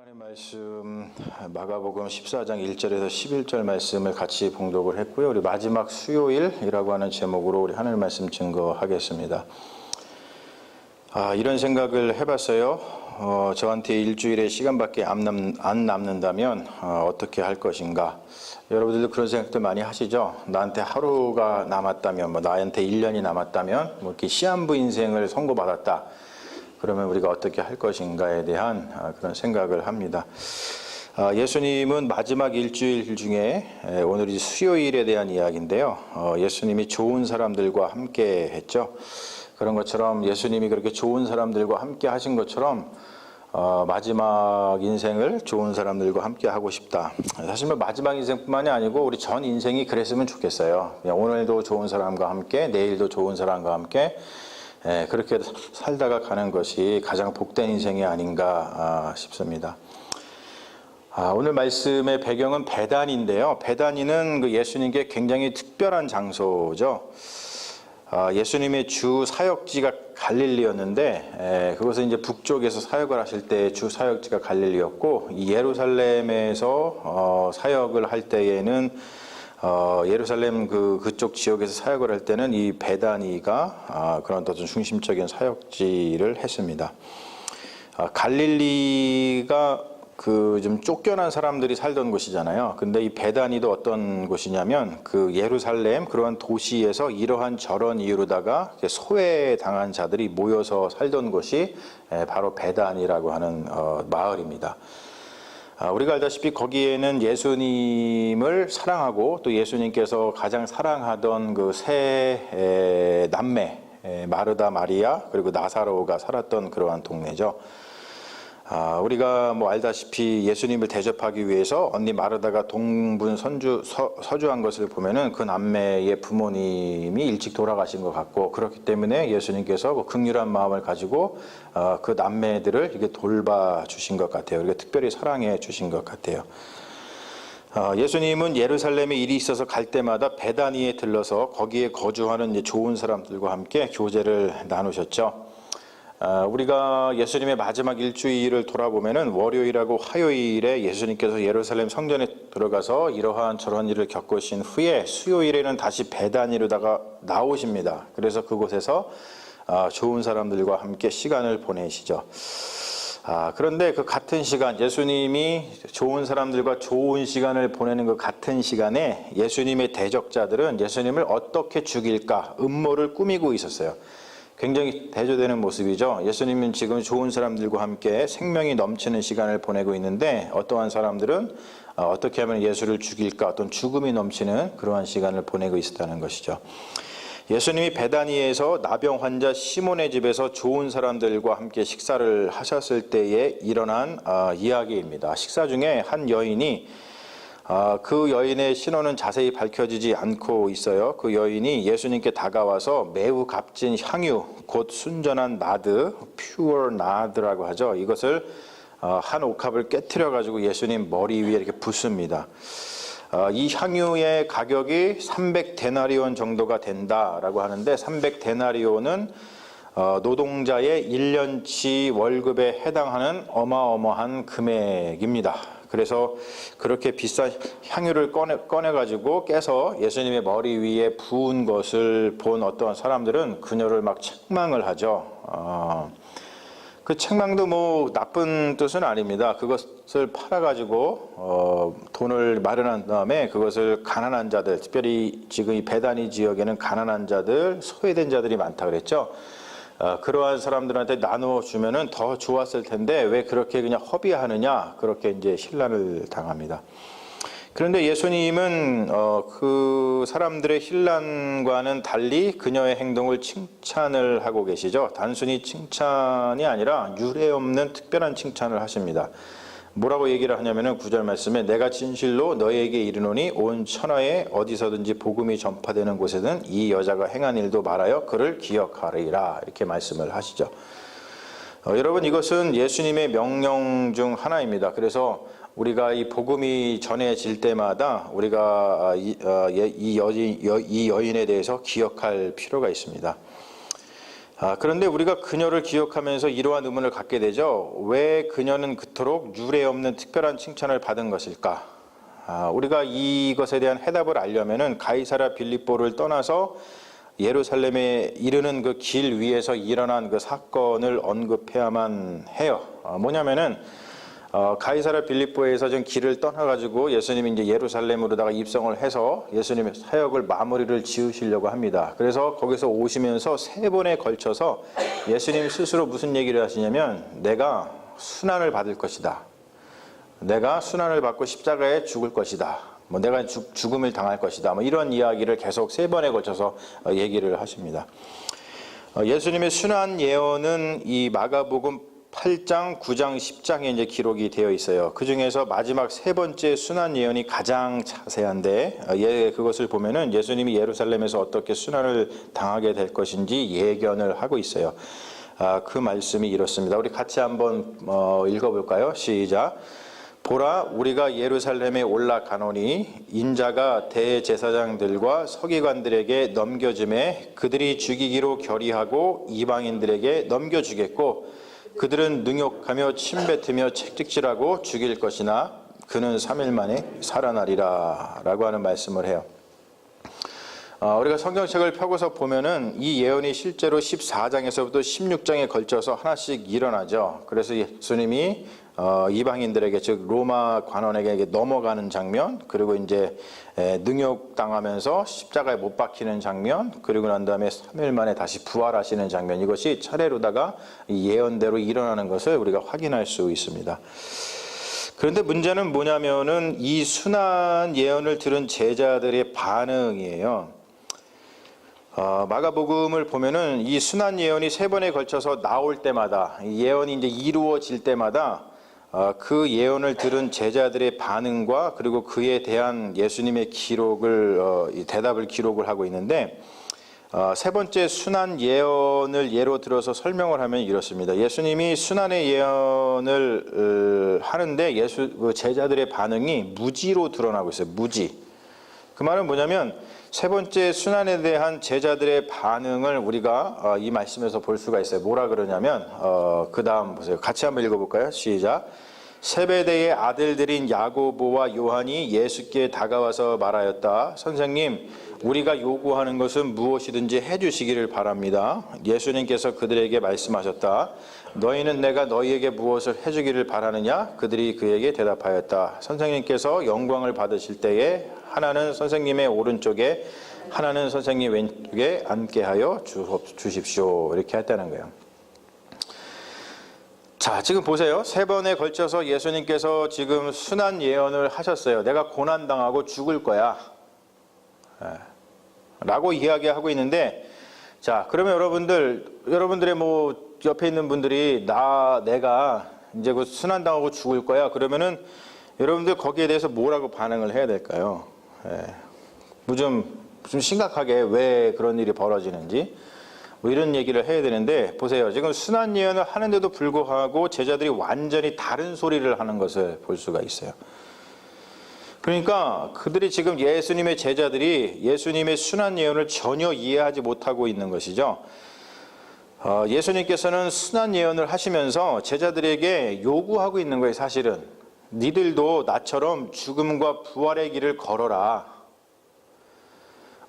하나님 말씀 마가복음 14장 1절에서 11절 말씀을 같이 봉독을 했고요. 우리 마지막 수요일이라고 하는 제목으로 우리 하나님 말씀 증거하겠습니다. 아, 이런 생각을 해봤어요. 어, 저한테 일주일의 시간밖에 안, 남, 안 남 는다면 어, 떻게할 것인가? 여러분들도 그런 생각들 많이 하시죠? 나한테 하루가 남았다면, 뭐 나한테 1년이 남았다면, 뭐 이렇게 시한부 인생을 선고받았다. 그러면 우리가 어떻게 할 것인가에 대한 아, 그런 생각을 합니다. 아, 예수님은 마지막 일주일 중에 에, 오늘이 수요일에 대한 이야기인데요. 어, 예수님이 좋은 사람들과 함께 했죠. 그런 것처럼 예수님이 그렇게 좋은 사람들과 함께 하신 것처럼 어, 마지막 인생을 좋은 사람들과 함께 하고 싶다. 사실 뭐 마지막 인생뿐만이 아니고 우리 전 인생이 그랬으면 좋겠어요. 오늘도 좋은 사람과 함께, 내일도 좋은 사람과 함께 예, 그렇게 살다가 가는 것이 가장 복된 인생이 아닌가 아, 싶습니다. 아, 오늘 말씀의 배경은 베단인데요. 베단이는 그 예수님께 굉장히 특별한 장소죠. 아, 예수님의 주 사역지가 갈릴리였는데 에, 그것은 이제 북쪽에서 사역을 하실 때 주 사역지가 갈릴리였고 이 예루살렘에서 어, 사역을 할 때에는 어, 예루살렘 그 그쪽 지역에서 사역을 할 때는 이 베다니가 아, 그런 어떤 중심적인 사역지를 했습니다. 아, 갈릴리가 그 좀 쫓겨난 사람들이 살던 곳이잖아요. 근데 이 베다니도 어떤 곳이냐면 그 예루살렘 그러한 도시에서 이러한 저런 이유로다가 소외당한 자들이 모여서 살던 곳이 에, 바로 베단이라고 하는 어, 마을입니다. 아, 우리가 알다시피 거기에는 예수님을 사랑하고 또 예수님께서 가장 사랑하던 그 세 남매 에, 마르다 마리아 그리고 나사로가 살았던 그러한 동네죠. 아, 우리가 뭐 알다시피 예수님을 대접하기 위해서 언니 마르다가 동분 선주 서, 서주한 것을 보면은 그 남매의 부모님이 일찍 돌아가신 것 같고 그렇기 때문에 예수님께서 그 극률한 마음을 가지고 어, 그 남매들을 이게 돌봐 주신 것 같아요. 그리고 특별히 사랑해 주신 것 같아요. 어, 예수님은 예루살렘에 일이 있어서 갈 때마다 베다니에 들러서 거기에 거주하는 좋은 사람들과 함께 교제를 나누셨죠. 아, 우리가 예수님의 마지막 일주일을 돌아보면은 월요일하고 화요일에 예수님께서 예루살렘 성전에 들어가서 이러한 저런 일을 겪으신 후에 수요일에는 다시 베다니로다가 나오십니다. 그래서 그곳에서 아, 좋은 사람들과 함께 시간을 보내시죠. 아, 그런데 그 같은 시간, 예수님이 좋은 사람들과 좋은 시간을 보내는 그 같은 시간에 예수님의 대적자들은 예수님을 어떻게 죽일까 음모를 꾸미고 있었어요. 굉장히 대조되는 모습이죠. 예수님은 지금 좋은 사람들과 함께 생명이 넘치는 시간을 보내고 있는데 어떠한 사람들은 어, 어떻게 하면 예수를 죽일까 어떤 죽음이 넘치는 그러한 시간을 보내고 있었다는 것이죠. 예수님이 베다니에서 나병 환자 시몬의 집에서 좋은 사람들과 함께 식사를 하셨을 때에 일어난 어, 이야기입니다. 식사 중에 한 여인이 아, 그 여인의 신원은 자세히 밝혀지지 않고 있어요. 그 여인이 예수님께 다가와서 매우 값진 향유, 곧 순전한 나드, 퓨어 나드라고 하죠. 이것을 어, 한 옥합을 깨뜨려 가지고 예수님 머리 위에 이렇게 붓습니다. 어, 이 향유의 가격이 300데나리온 정도가 된다라고 하는데 300데나리온은 어, 노동자의 1년치 월급에 해당하는 어마어마한 금액입니다. 그래서 그렇게 비싼 향유를 꺼내, 꺼내가지고 깨서 예수님의 머리 위에 부은 것을 본 어떤 사람들은 그녀를 막 책망을 하죠. 어, 그 책망도 뭐 나쁜 뜻은 아닙니다. 그것을 팔아가지고 어, 돈을 마련한 다음에 그것을 가난한 자들, 특별히 지금 이 배단위 지역에는 가난한 자들, 소외된 자들이 많다 그랬죠. 어, 그러한 사람들한테 나누어 주면은 더 좋았을 텐데 왜 그렇게 그냥 허비하느냐 그렇게 이제 신란을 당합니다. 그런데 예수님은 어, 그 사람들의 신란과는 달리 그녀의 행동을 칭찬을 하고 계시죠. 단순히 칭찬이 아니라 유례 없는 특별한 칭찬을 하십니다. 뭐라고 얘기를 하냐면은 구절 말씀에 내가 진실로 너에게 이르노니 온 천하에 어디서든지 복음이 전파되는 곳에는 이 여자가 행한 일도 말하여 그를 기억하리라 이렇게 말씀을 하시죠. 어, 여러분 이것은 예수님의 명령 중 하나입니다. 그래서 우리가 이 복음이 전해질 때마다 우리가 이, 어, 이, 여인, 이 여인에 대해서 기억할 필요가 있습니다. 아, 그런데 우리가 그녀를 기억하면서 이러한 의문을 갖게 되죠. 왜 그녀는 그토록 유례 없는 특별한 칭찬을 받은 것일까? 아, 우리가 이것에 대한 해답을 알려면은 가이사라 빌립보를 떠나서 예루살렘에 이르는 그 길 위에서 일어난 그 사건을 언급해야만 해요. 어, 뭐냐면은 어, 가이사라 빌립보에서 좀 길을 떠나가지고 예수님이 이제 예루살렘으로다가 입성을 해서 예수님의 사역을 마무리를 지으시려고 합니다. 그래서 거기서 오시면서 세 번에 걸쳐서 예수님 스스로 무슨 얘기를 하시냐면 내가 순환을 받을 것이다. 내가 순환을 받고 십자가에 죽을 것이다. 뭐 내가 죽, 죽음을 당할 것이다. 뭐 이런 이야기를 계속 세 번에 걸쳐서 어, 얘기를 하십니다. 어, 예수님의 순환 예언은 이 마가복음 8장, 9장, 10장에 이제 기록이 되어 있어요. 그 중에서 마지막 세 번째 순환 예언이 가장 자세한데, 어, 예, 그것을 보면은 예수님이 예루살렘에서 어떻게 순환을 당하게 될 것인지 예견을 하고 있어요. 아, 그 말씀이 이렇습니다. 우리 같이 한번 어, 읽어볼까요? 시작. 보라 우리가 예루살렘에 올라가노니 인자가 대제사장들과 서기관들에게 넘겨짐에 그들이 죽이기로 결의하고 이방인들에게 넘겨주겠고 그들은 능욕하며 침뱉으며 책찍질하고 죽일 것이나 그는 3일 만에 살아나리라 라고 하는 말씀을 해요. 어, 우리가 성경책을 펴고서 보면은 이 예언이 실제로 14장에서부터 16장에 걸쳐서 하나씩 일어나죠. 그래서 예수님이 어, 이방인들에게 즉 로마 관원에게 넘어가는 장면, 그리고 이제 에, 능욕 당하면서 십자가에 못 박히는 장면, 그리고 난 다음에 3일 만에 다시 부활하시는 장면 이것이 차례로다가 이 예언대로 일어나는 것을 우리가 확인할 수 있습니다. 그런데 문제는 뭐냐면은 이 순한 예언을 들은 제자들의 반응이에요. 어, 마가복음을 보면은 이 순한 예언이 세 번에 걸쳐서 나올 때마다 이 예언이 이제 이루어질 때마다 어, 그 예언을 들은 제자들의 반응과 그리고 그에 대한 예수님의 기록을 어, 이 대답을 기록을 하고 있는데 어, 세 번째 순한 예언을 예로 들어서 설명을 하면 이렇습니다. 예수님이 순환의 예언을 어, 하는데 예수 그 제자들의 반응이 무지로 드러나고 있어요. 무지. 그 말은 뭐냐면 세 번째 순환에 대한 제자들의 반응을 우리가 어, 이 말씀에서 볼 수가 있어요. 뭐라 그러냐면 어, 그 다음 보세요. 같이 한번 읽어볼까요? 시작. 세베대의 아들들인 야고보와 요한이 예수께 다가와서 말하였다. 선생님, 우리가 요구하는 것은 무엇이든지 해주시기를 바랍니다. 예수님께서 그들에게 말씀하셨다. 너희는 내가 너희에게 무엇을 해주기를 바라느냐? 그들이 그에게 대답하였다. 선생님께서 영광을 받으실 때에 하나는 선생님의 오른쪽에 하나는 선생님 왼쪽에 앉게 하여 주십시오. 이렇게 했다는 거예요. 자, 지금 보세요. 세 번에 걸쳐서 예수님께서 지금 순한 예언을 하셨어요. 내가 고난당하고 죽을 거야. 예. 라고 이야기하고 있는데, 자, 그러면 여러분들, 여러분들의 뭐 옆에 있는 분들이 나, 내가 이제 그 순환당하고 죽을 거야. 그러면은 여러분들 거기에 대해서 뭐라고 반응을 해야 될까요? 예. 뭐좀 좀 심각하게 왜 그런 일이 벌어지는지 뭐 이런 얘기를 해야 되는데 보세요. 지금 순환 예언을 하는데도 불구하고 제자들이 완전히 다른 소리를 하는 것을 볼 수가 있어요. 그러니까 그들이 지금 예수님의 제자들이 예수님의 순환 예언을 전혀 이해하지 못하고 있는 것이죠. 어, 예수님께서는 순환 예언을 하시면서 제자들에게 요구하고 있는 거예요. 사실은 니들도 나처럼 죽음과 부활의 길을 걸어라.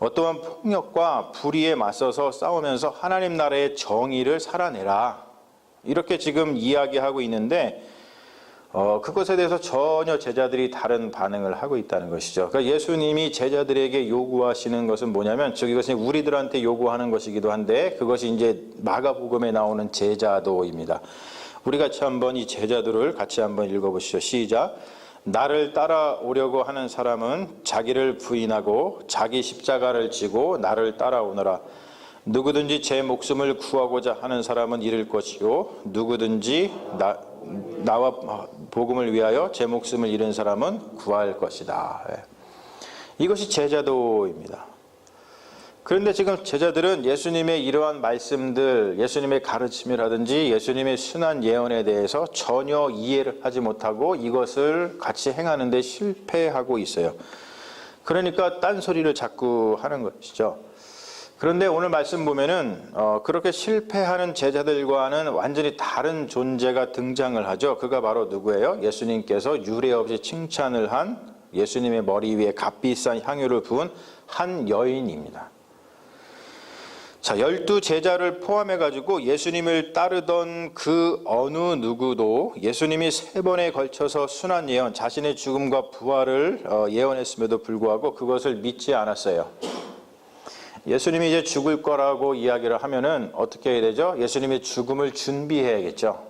어떠한 폭력과 불의에 맞서서 싸우면서 하나님 나라의 정의를 살아내라. 이렇게 지금 이야기하고 있는데 어, 그것에 대해서 전혀 제자들이 다른 반응을 하고 있다는 것이죠. 그러니까 예수님이 제자들에게 요구하시는 것은 뭐냐면 즉 이것이 우리들한테 요구하는 것이기도 한데 그것이 이제 마가복음에 나오는 제자도입니다. 우리 같이 한번 이 제자도를 같이 한번 읽어보시죠. 시작. 나를 따라오려고 하는 사람은 자기를 부인하고 자기 십자가를 지고 나를 따라오너라. 누구든지 제 목숨을 구하고자 하는 사람은 잃을 것이요 누구든지 나, 나와 복음을 위하여 제 목숨을 잃은 사람은 구할 것이다. 예. 이것이 제자도입니다. 그런데 지금 제자들은 예수님의 이러한 말씀들, 예수님의 가르침이라든지 예수님의 순한 예언에 대해서 전혀 이해를 하지 못하고 이것을 같이 행하는데 실패하고 있어요. 그러니까 딴소리를 자꾸 하는 것이죠. 그런데 오늘 말씀 보면은 어, 그렇게 실패하는 제자들과는 완전히 다른 존재가 등장을 하죠. 그가 바로 누구예요? 예수님께서 유례 없이 칭찬을 한 예수님의 머리 위에 값비싼 향유를 부은 한 여인입니다. 자, 열두 제자를 포함해 가지고 예수님을 따르던 그 어느 누구도 예수님이 세 번에 걸쳐서 순한 예언, 자신의 죽음과 부활을 어, 예언했음에도 불구하고 그것을 믿지 않았어요. 예수님이 이제 죽을 거라고 이야기를 하면은 어떻게 해야 되죠? 예수님의 죽음을 준비해야겠죠.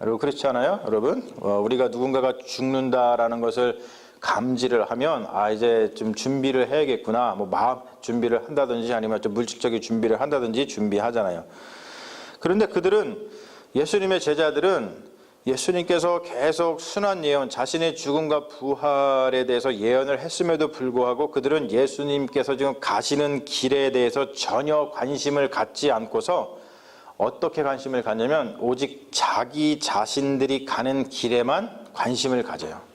여러분 그렇지 않아요? 여러분 어, 우리가 누군가가 죽는다라는 것을 감지를 하면 아 이제 좀 준비를 해야겠구나 뭐 마음 준비를 한다든지 아니면 좀 물질적인 준비를 한다든지 준비하잖아요. 그런데 그들은 예수님의 제자들은 예수님께서 계속 순한 예언, 자신의 죽음과 부활에 대해서 예언을 했음에도 불구하고 그들은 예수님께서 지금 가시는 길에 대해서 전혀 관심을 갖지 않고서 어떻게 관심을 갖냐면 오직 자기 자신들이 가는 길에만 관심을 가져요.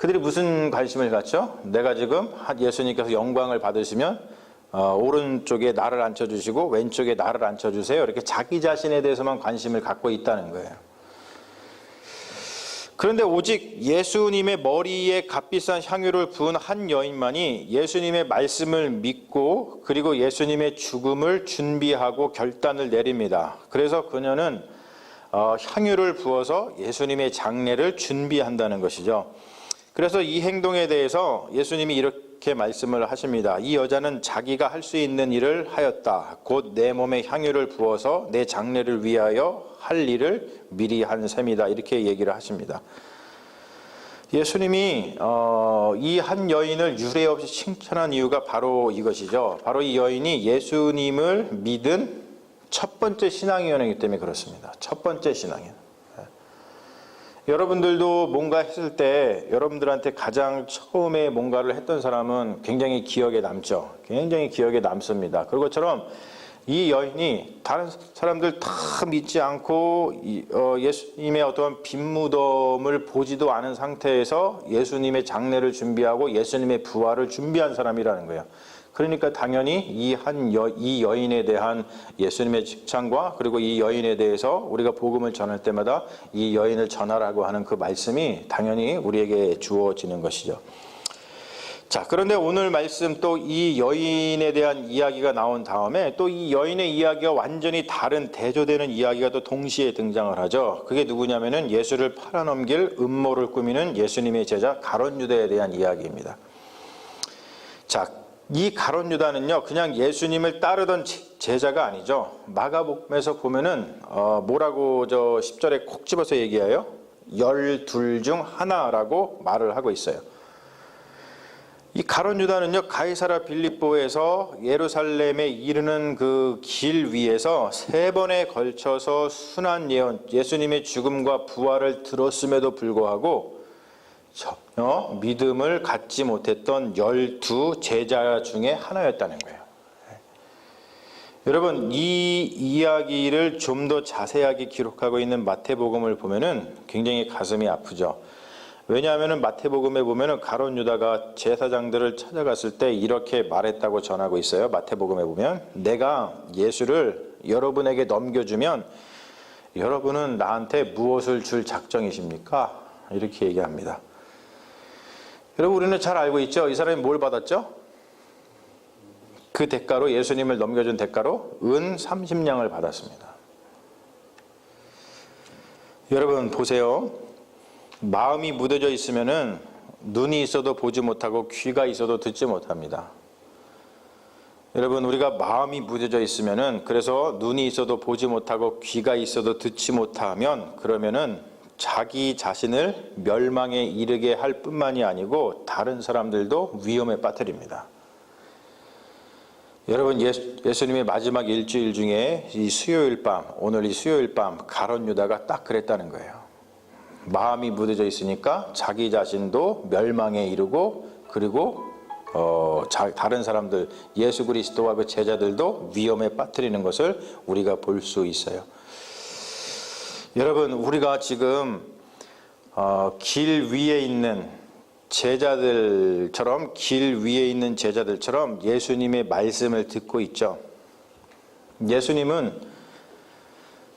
그들이 무슨 관심을 갖죠? 내가 지금 예수님께서 영광을 받으시면 어, 오른쪽에 나를 앉혀주시고 왼쪽에 나를 앉혀주세요. 이렇게 자기 자신에 대해서만 관심을 갖고 있다는 거예요. 그런데 오직 예수님의 머리에 값비싼 향유를 부은 한 여인만이 예수님의 말씀을 믿고 그리고 예수님의 죽음을 준비하고 결단을 내립니다. 그래서 그녀는 어, 향유를 부어서 예수님의 장례를 준비한다는 것이죠. 그래서 이 행동에 대해서 예수님이 이렇게 말씀을 하십니다. 이 여자는 자기가 할 수 있는 일을 하였다. 곧 내 몸에 향유를 부어서 내 장례를 위하여 할 일을 미리 한 셈이다. 이렇게 얘기를 하십니다. 예수님이 어, 이 한 여인을 유례 없이 칭찬한 이유가 바로 이것이죠. 바로 이 여인이 예수님을 믿은 첫 번째 신앙이었기 때문에 그렇습니다. 첫 번째 신앙이에요. 여러분들도 뭔가 했을 때 여러분들한테 가장 처음에 뭔가를 했던 사람은 굉장히 기억에 남죠. 굉장히 기억에 남습니다. 그것처럼 이 여인이 다른 사람들 다 믿지 않고 어, 예수님의 어떤 빈무덤을 보지도 않은 상태에서 예수님의 장례를 준비하고 예수님의 부활을 준비한 사람이라는 거예요. 그러니까 당연히 이 한 여, 이 여인에 대한 예수님의 칭찬과 그리고 이 여인에 대해서 우리가 복음을 전할 때마다 이 여인을 전하라고 하는 그 말씀이 당연히 우리에게 주어지는 것이죠. 자, 그런데 오늘 말씀 또 이 여인에 대한 이야기가 나온 다음에 또 이 여인의 이야기가 완전히 다른 대조되는 이야기가 또 동시에 등장을 하죠. 그게 누구냐면은 예수를 팔아넘길 음모를 꾸미는 예수님의 제자 가론 유다에 대한 이야기입니다. 자, 이 가론 유다는요, 그냥 예수님을 따르던 제자가 아니죠. 마가복음에서 보면은 어, 뭐라고 저 10절에 콕 집어서 얘기해요? 열둘 중 하나라고 말을 하고 있어요. 이 가론 유다는요 가이사라 빌립보에서 예루살렘에 이르는 그 길 위에서 세 번에 걸쳐서 순한 예언 예수님의 죽음과 부활을 들었음에도 불구하고 전혀 믿음을 갖지 못했던 열두 제자 중에 하나였다는 거예요. 여러분 이 이야기를 좀 더 자세하게 기록하고 있는 마태복음을 보면은 굉장히 가슴이 아프죠. 왜냐하면 마태복음에 보면은 가론 유다가 제사장들을 찾아갔을 때 이렇게 말했다고 전하고 있어요. 마태복음에 보면 내가 예수를 여러분에게 넘겨주면 여러분은 나한테 무엇을 줄 작정이십니까? 이렇게 얘기합니다. 여러분 우리는 잘 알고 있죠. 이 사람이 뭘 받았죠? 그 대가로 예수님을 넘겨준 대가로 은 30냥을 받았습니다. 여러분 보세요. 마음이 무뎌져 있으면은 눈이 있어도 보지 못하고 귀가 있어도 듣지 못합니다. 여러분 우리가 마음이 무뎌져 있으면은 그래서 눈이 있어도 보지 못하고 귀가 있어도 듣지 못하면 그러면은 자기 자신을 멸망에 이르게 할 뿐만이 아니고 다른 사람들도 위험에 빠뜨립니다. 여러분 예수, 님의 마지막 일주일 중에 이 수요일 밤 오늘 이 수요일 밤 가론 유다가 딱 그랬다는 거예요. 마음이 무뎌져 있으니까 자기 자신도 멸망에 이르고 그리고 어, 자, 다른 사람들 예수 그리스도와 그 제자들도 위험에 빠뜨리는 것을 우리가 볼 수 있어요. 여러분 우리가 지금 어, 길 위에 있는 제자들처럼 길 위에 있는 제자들처럼 예수님의 말씀을 듣고 있죠. 예수님은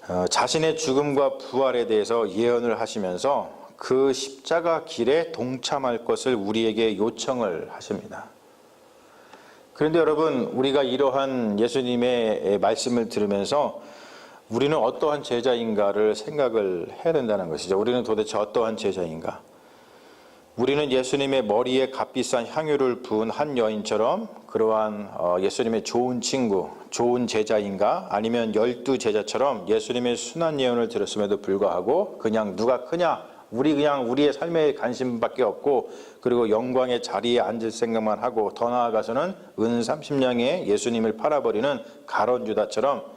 어, 자신의 죽음과 부활에 대해서 예언을 하시면서 그 십자가 길에 동참할 것을 우리에게 요청을 하십니다. 그런데 여러분, 우리가 이러한 예수님의 말씀을 들으면서 우리는 어떠한 제자인가를 생각을 해야 된다는 것이죠. 우리는 도대체 어떠한 제자인가? 우리는 예수님의 머리에 값비싼 향유를 부은 한 여인처럼 그러한 어, 예수님의 좋은 친구, 좋은 제자인가? 아니면 열두 제자처럼 예수님의 순한 예언을 들었음에도 불구하고 그냥 누가 크냐? 우리 그냥 우리의 삶에 관심밖에 없고 그리고 영광의 자리에 앉을 생각만 하고 더 나아가서는 은 30냥에 예수님을 팔아버리는 가론 유다처럼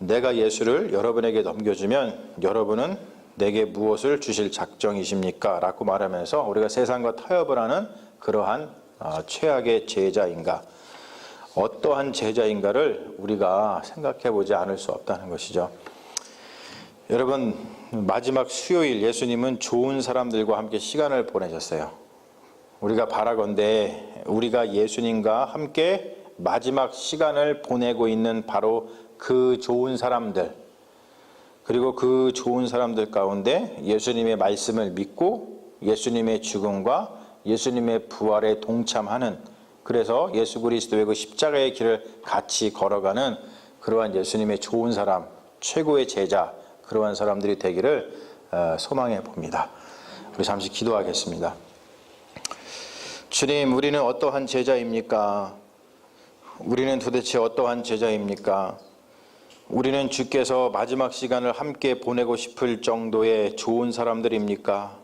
내가 예수를 여러분에게 넘겨주면 여러분은 내게 무엇을 주실 작정이십니까? 라고 말하면서 우리가 세상과 타협을 하는 그러한 어, 최악의 제자인가 어떠한 제자인가를 우리가 생각해 보지 않을 수 없다는 것이죠. 여러분 마지막 수요일 예수님은 좋은 사람들과 함께 시간을 보내셨어요. 우리가 바라건대 우리가 예수님과 함께 마지막 시간을 보내고 있는 바로 그 좋은 사람들 그리고 그 좋은 사람들 가운데 예수님의 말씀을 믿고 예수님의 죽음과 예수님의 부활에 동참하는 그래서 예수 그리스도의 그 십자가의 길을 같이 걸어가는 그러한 예수님의 좋은 사람, 최고의 제자 그러한 사람들이 되기를 어, 소망해 봅니다. 우리 잠시 기도하겠습니다. 주님, 우리는 어떠한 제자입니까? 우리는 도대체 어떠한 제자입니까? 우리는 주께서 마지막 시간을 함께 보내고 싶을 정도의 좋은 사람들입니까?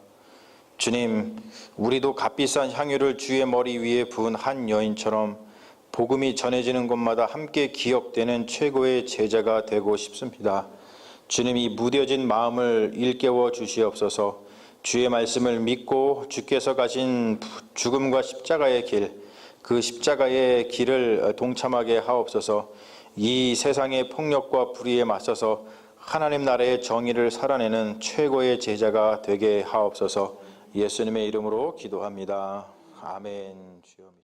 주님, 우리도 값비싼 향유를 주의 머리 위에 부은 한 여인처럼 복음이 전해지는 곳마다 함께 기억되는 최고의 제자가 되고 싶습니다. 주님 이 무뎌진 마음을 일깨워 주시옵소서. 주의 말씀을 믿고 주께서 가신 죽음과 십자가의 길, 그 십자가의 길을 동참하게 하옵소서. 이 세상의 폭력과 불의에 맞서서 하나님 나라의 정의를 살아내는 최고의 제자가 되게 하옵소서. 예수님의 이름으로 기도합니다. 아멘.